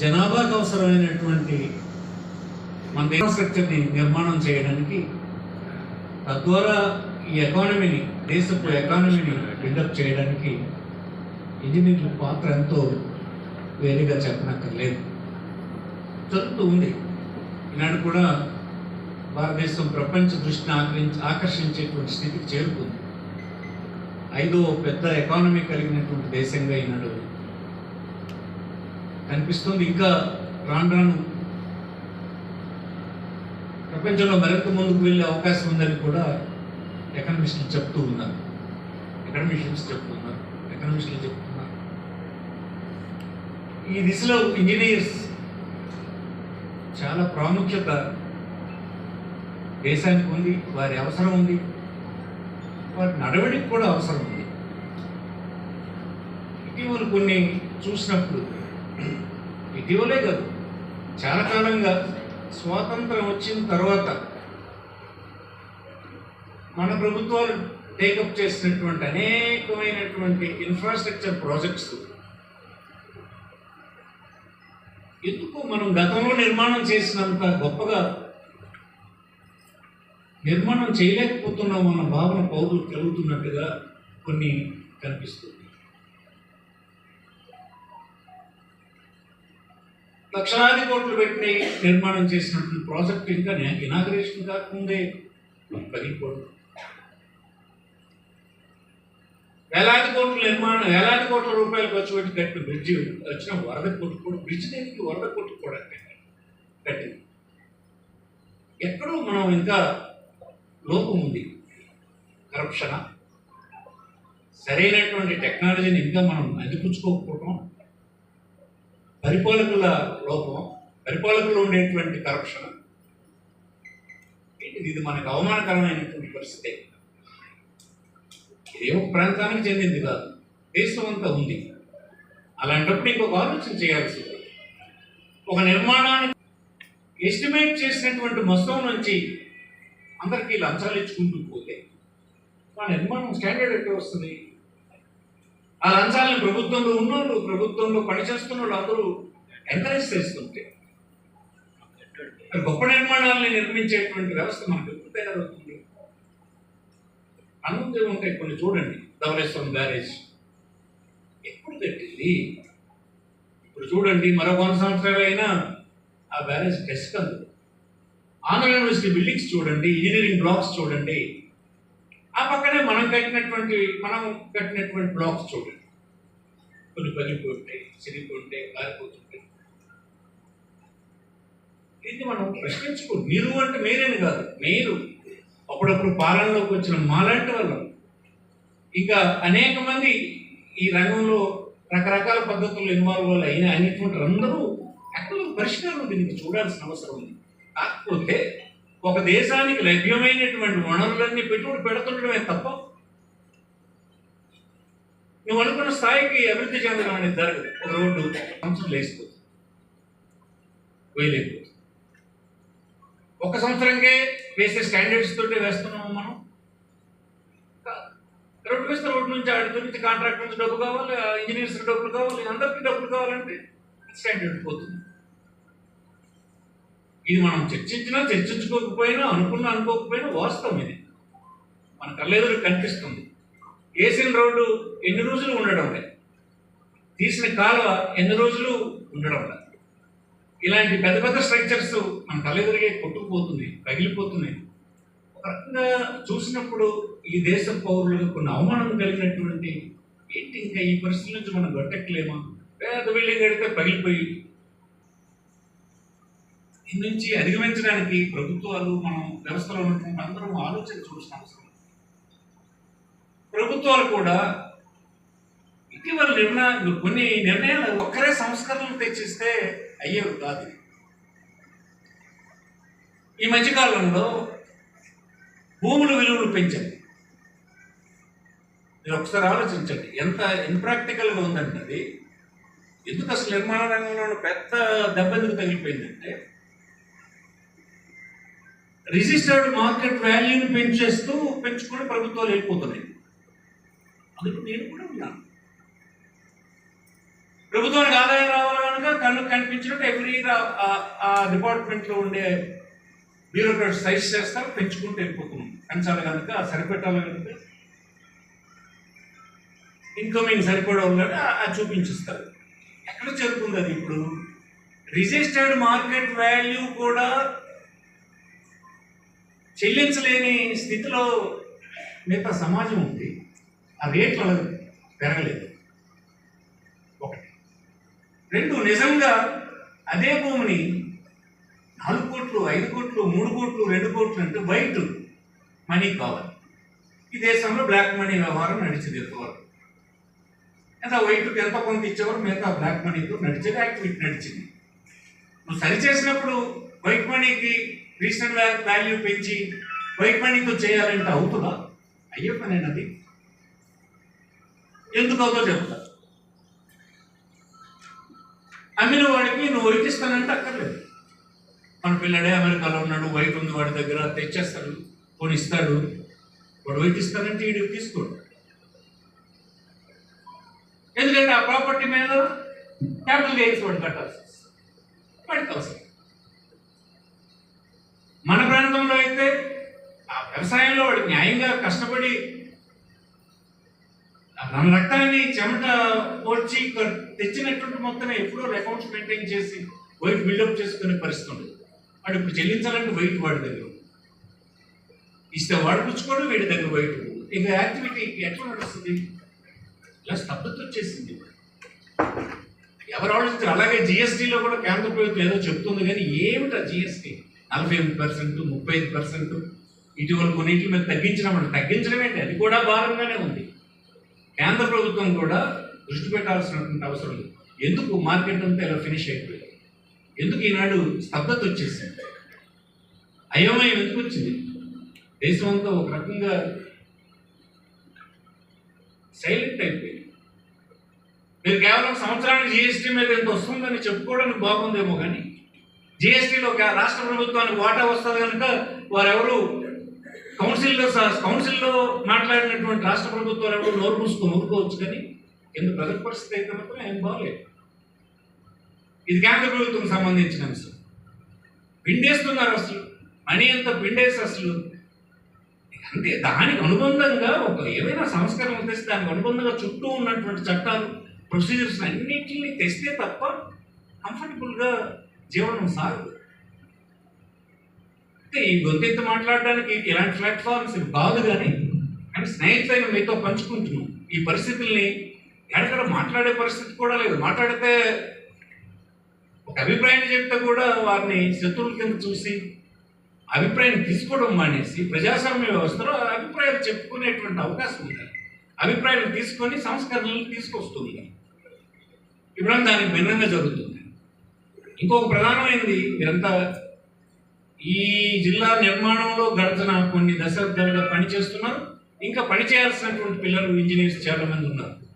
జనాభాకు అవసరమైనటువంటి మన ఇన్ఫ్రాస్ట్రక్చర్ని నిర్మాణం చేయడానికి తద్వారా ఈ ఎకానమీని దేశపు ఎకానమీని బిల్డప్ చేయడానికి ఇంజనీర్ల పాత్ర ఎంతో వేరుగా చెప్పనక్కర్లేదు. జరుగుతూ ఉంది. ఈనాడు కూడా భారతదేశం ప్రపంచ దృష్టిని ఆకరించి ఆకర్షించేటువంటి స్థితికి చేరుకుంది. ఐదో పెద్ద ఎకానమీ కలిగినటువంటి దేశంగా ఈనాడు కనిపిస్తుంది. ఇంకా రాను రాను ప్రపంచంలో మరింత ముందుకు వెళ్ళే అవకాశం ఉందని కూడా ఎకనమిస్టులు చెప్తూ ఉన్నారు. ఎకనమిషియన్స్ చెప్తున్నారు ఎకనమిస్టులు చెప్తున్నారు ఈ దిశలో ఇంజనీర్స్ చాలా ప్రాముఖ్యత దేశానికి ఉంది వారి అవసరం ఉంది వారి నడవడికి కూడా అవసరం ఉంది. ఇటీవల కొన్ని చూసినప్పుడు ఇటీవలే కాదు చాలా కాలంగా స్వాతంత్రం వచ్చిన తర్వాత మన ప్రభుత్వాలు టేకప్ చేసినటువంటి అనేకమైనటువంటి ఇన్ఫ్రాస్ట్రక్చర్ ప్రాజెక్ట్స్ ఎందుకు మనం గతంలో నిర్మాణం చేసినంత గొప్పగా నిర్మాణం చేయలేకపోతున్నాం అన్న భావన పౌరులు కలుగుతున్నట్టుగా కొన్ని కనిపిస్తుంది. లక్షలాది కోట్లు పెట్టి నిర్మాణం చేసినటువంటి ప్రాజెక్ట్ ఇంకా ఇనాగ్రేషన్ కాకముందే పగిలిపోవడం వేలాది కోట్ల నిర్మాణం వేలాది కోట్ల రూపాయలు ఖర్చు పెట్టి కట్టిన బ్రిడ్జి వచ్చిన వరద కొట్టుకోవడం బ్రిడ్జ్ దేనికి వరద కొట్టుకోవడానికి కట్టింది. ఎక్కడో మనం ఇంకా లోపం ఉంది. కరప్షన్. సరైనటువంటి టెక్నాలజీని ఇంకా మనం అందిపుచ్చుకోకపోవటం పరిపాలకుల లోపం పరిపాలకులు ఉండేటువంటి కరప్షన్ ఇది? మనకు అవమానకరమైనటువంటి పరిస్థితి. ఇది ఒక ప్రాంతానికి చెందింది కాదు. దేశం అంతా ఉంది. అలాంటప్పుడు ఇంకొక ఆలోచన చేయాల్సి ఒక నిర్మాణాన్ని ఎస్టిమేట్ చేసినటువంటి మొత్తం నుంచి అందరికీ లంచాలు ఇచ్చుకుంటూ పోతే మా నిర్మాణం స్టాండర్డ్ ఎక్కడ వస్తుంది? ఆ లంచాలను ప్రభుత్వంలో ఉన్నోళ్ళు ప్రభుత్వంలో పనిచేస్తున్న వాళ్ళు అందరూ ఎంకరేజ్ చేస్తుంటే. గొప్ప నిర్మాణాలని నిర్మించేటువంటి వ్యవస్థ మనకు ఎప్పుడు తయారవుతుంది? అనుమతి ఉంటాయి కొన్ని చూడండి. ధవళేశ్వరం బ్యారేజ్ ఎప్పుడు కట్టింది ఇప్పుడు చూడండి మరో వంద సంవత్సరాలు అయినా ఆ బ్యారేజ్ డెస్క్ అందు ఆంధ్ర యూనివర్సిటీ బిల్డింగ్స్ చూడండి ఇంజనీరింగ్ బ్లాక్స్ చూడండి. ఆ పక్కనే మనం కట్టినటువంటి మనం కట్టినటువంటి బ్లాక్స్ చూడండి. కొన్ని పగిలిపోయి ఉంటాయి చిరిగిపోయి ఉంటాయి కారిపోతుంటాయి ఇది మనం ప్రశ్నించుకో మీరు అంటే మీరేని కాదు మీరు అప్పుడప్పుడు పాలనలోకి వచ్చిన మాలాంటి వాళ్ళం. ఇంకా అనేక మంది ఈ రంగంలో రకరకాల పద్ధతుల్లో ఇన్వాల్వ్ వాళ్ళు అయిన అనేటువంటి అందరూ అక్కడ పరిష్కారం దీనికి చూడాల్సిన అవసరం ఉంది. కాకపోతే ఒక దేశానికి లభ్యమైనటువంటి వనరులన్నీ పెట్టుబడి పెడుతుండడమే తప్ప నువ్వు అనుకున్న స్థాయికి అభివృద్ధి చెందడం అనేది జరగదు రోడ్డు సంవత్సరం లేసిపోతుంది వేయలేకపోతుంది. ఒక సంవత్సరంకే వేసే స్టాండర్డ్స్ తోటే వేస్తున్నాము మనం. రోడ్డు వేస్తే రోడ్డు నుంచి ఆడి నుంచి కాంట్రాక్ట్ నుంచి డబ్బు కావాలి ఇంజనీర్స్ డబ్బులు కావాలి అందరికీ డబ్బులు కావాలంటే స్టాండర్డ్ పోతుంది. ఇది మనం చర్చించినా చర్చించుకోకపోయినా అనుకున్నా అనుకోకపోయినా వాస్తవం ఇది. మన కళ్ళెదురు కనిపిస్తుంది. వేసిన రోడ్డు ఎన్ని రోజులు ఉండడం లేదు? తీసిన కాలువ ఎన్ని రోజులు ఉండడం లేదు? ఇలాంటి పెద్ద పెద్ద స్ట్రక్చర్స్ మన కళ్ళెదురుగే కొట్టుకుపోతుంది పగిలిపోతున్నాయి. ఒక రకంగా చూసినప్పుడు ఈ దేశ పౌరులకు కొన్ని అవమానం కలిగినటువంటి ఏంటి ఇంకా ఈ పరిస్థితి నుంచి మనం గట్టెక్కలేమా పెద్ద బిల్డింగ్ కడితే పగిలిపోయి నుంచి అధిగమించడానికి ప్రభుత్వాలు మనం వ్యవస్థలో ఉన్నటువంటి అందరం ఆలోచన చూసిన అవసరం ప్రభుత్వాలు కూడా ఇటీవల నిర్ణయాలు కొన్ని నిర్ణయాలు ఒక్కరే సంస్కరణలు తెచ్చిస్తే అయ్యేవి కాదు ఈ మధ్యకాలంలో భూముల విలువలు పెంచండి మీరు ఒకసారి ఆలోచించండి ఎంత ఇంప్రాక్టికల్గా ఉందంటే అది ఎందుకు అసలు నిర్మాణ రంగంలో పెద్ద దెబ్బ ఎందుకు తగిలిపోయిందంటే రిజిస్టర్డ్ మార్కెట్ వాల్యూని పెంచేస్తూ పెంచుకుని ప్రభుత్వాలు వెళ్ళిపోతున్నాయి. అందుకు నేను కూడా ఉన్నాను. ప్రభుత్వానికి ఆదాయం రావాలనుక కళ్ళు కనిపించినట్టు ఎవ్రీ ఆ డిపార్ట్మెంట్లో ఉండే బ్యూరోక్రాట్స్ సైజ్ చేస్తారు పెంచుకుంటూ వెళ్ళిపోతున్నాం. పెంచాలి కనుక సరిపెట్టాలి కనుక ఇన్కమింగ్ సరిపడా కనుక అది చూపించిస్తారు. ఎక్కడ చేరుకుంది అది ఇప్పుడు? రిజిస్టర్డ్ మార్కెట్ వాల్యూ కూడా చెల్లించలేని స్థితిలో మిగతా సమాజం ఉంది. ఆ రేట్లు అలా పెరగలేదు. ఒకటి. రెండు నిజంగా అదే భూమిని నాలుగు కోట్లు ఐదు కోట్లు మూడు కోట్లు రెండు కోట్లు అంటే బయట మనీ కావాలి. ఈ దేశంలో బ్లాక్ మనీ వ్యవహారం నడిచింది ఎంతవరకు ఎంత వైట్కి ఎంత కొంత ఇచ్చేవారు మిగతా బ్లాక్ మనీతో నడిచేది యాక్టివిటీ నడిచింది. నువ్వు సరి చేసినప్పుడు వైట్ మనీకి రీసెంట్ వాల్యూ పెంచి వైట్ చేయాలంటే అవుతుందా? అయ్యే పని అది ఎందుకు అవుతో చెప్తా. అమ్మిన వాడికి నువ్వు వైట్ ఇస్తానంటే అక్కర్లేదు. మన పిల్లడే అమెరికాలో ఉన్నాడు వైట్ ఉంది వాడి దగ్గర తెచ్చేస్తాడు కొని ఇస్తాడు వాడు ఇస్తానంటే వీడికి తీసుకోడు. ఎందుకంటే ఆ ప్రాపర్టీ మీద క్యాపిటల్ గెయిన్స్ వాడు కట్టాల్సి వస్తుంది. మన ప్రాంతంలో అయితే ఆ వ్యవసాయంలో వాడు న్యాయంగా కష్టపడి తన రక్తాన్ని చెమట పోడ్చి తెచ్చినటువంటి మొత్తం ఎప్పుడో అకౌంట్స్ మెయింటైన్ చేసి వైట్ బిల్డప్ చేసుకునే పరిస్థితి ఉండదు. వాడు ఇప్పుడు చెల్లించాలంటే వైట్ వాడి దగ్గర ఇస్తే వాడు పుచ్చుకోడు వీడి దగ్గర వైట్ ఇక యాక్టివిటీ ఎట్లా నడుస్తుంది? ఇలా స్తబ్దత వచ్చేసింది. ఎవరు ఆలోచించారు? అలాగే జిఎస్టీలో కూడా కేంద్ర ప్రభుత్వం ఏదో చెప్తుంది కానీ ఏమిటా జిఎస్టీ నలభై ఎనిమిది పర్సెంట్ ముప్పై ఐదు పర్సెంట్ ఇటీవల కొన్నింటి మీద తగ్గించడం అంటే తగ్గించడం ఏంటి? అది కూడా భారంగానే ఉంది. కేంద్ర ప్రభుత్వం కూడా దృష్టి పెట్టాల్సినటువంటి అవసరం లేదు. ఎందుకు మార్కెట్ అంతా ఇలా ఫినిష్ అయిపోయింది? ఎందుకు ఈనాడు స్తబ్దత వచ్చేసింది? అయోమయం ఎందుకు వచ్చింది? దేశం అంతా ఒక రకంగా సైలెంట్ అయిపోయింది. మీరు కేవలం సంవత్సరానికి జిఎస్టీ మీద ఎంత వస్తుందని చెప్పుకోవడానికి బాగుందేమో కానీ జిఎస్టీలో రాష్ట్ర ప్రభుత్వానికి వాటా వస్తుంది కనుక వారెవరు కౌన్సిల్లో స- కౌన్సిల్లో మాట్లాడినటువంటి రాష్ట్ర ప్రభుత్వాలు ఎవరు నోరు మూసుకొని ఊరుకోవచ్చు కానీ ఎందుకు ప్రజల పరిస్థితి అయితే మాత్రం ఏం బాగలేదు. ఇది కేంద్ర ప్రభుత్వం సంబంధించిన అంశం. పిండేస్తున్నారు అసలు. మనీ ఎంత పిండేసి అసలు. అంటే దానికి అనుబంధంగా ఒక ఏమైనా సంస్కరణ తెస్తే దానికి అనుబంధంగా చుట్టూ ఉన్నటువంటి చట్టాలు ప్రొసీజర్స్ అన్నింటినీ తెస్తే తప్ప కంఫర్టబుల్గా జీవనం సాగు అంటే ఈ గొంతెత్తు మాట్లాడడానికి ఇలాంటి ప్లాట్ఫామ్స్ కాదు కానీ కానీ స్నేహితులైన మీతో పంచుకుంటున్నాం. ఈ పరిస్థితుల్ని ఎక్కడ మాట్లాడే పరిస్థితి కూడా లేదు. మాట్లాడితే ఒక అభిప్రాయం చెప్తే కూడా వారిని శత్రువుల కింద చూసి అభిప్రాయం తీసుకోవడం మానేసి ప్రజాస్వామ్య వ్యవస్థలో అభిప్రాయాలు చెప్పుకునేటువంటి అవకాశం ఉంది. అభిప్రాయాలు తీసుకొని సంస్కరణలు తీసుకొస్తుంది. ఇప్పుడు దానికి భిన్నంగా జరుగుతుంది. ఇంకొక ప్రధానమైనది మీరంతా ఈ జిల్లా నిర్మాణంలో గడిచిన కొన్ని దశాబ్దాలుగా పనిచేస్తున్నారు. ఇంకా పని చేయాల్సినటువంటి పిల్లలు ఇంజనీర్స్ చాలా మంది ఉన్నారు.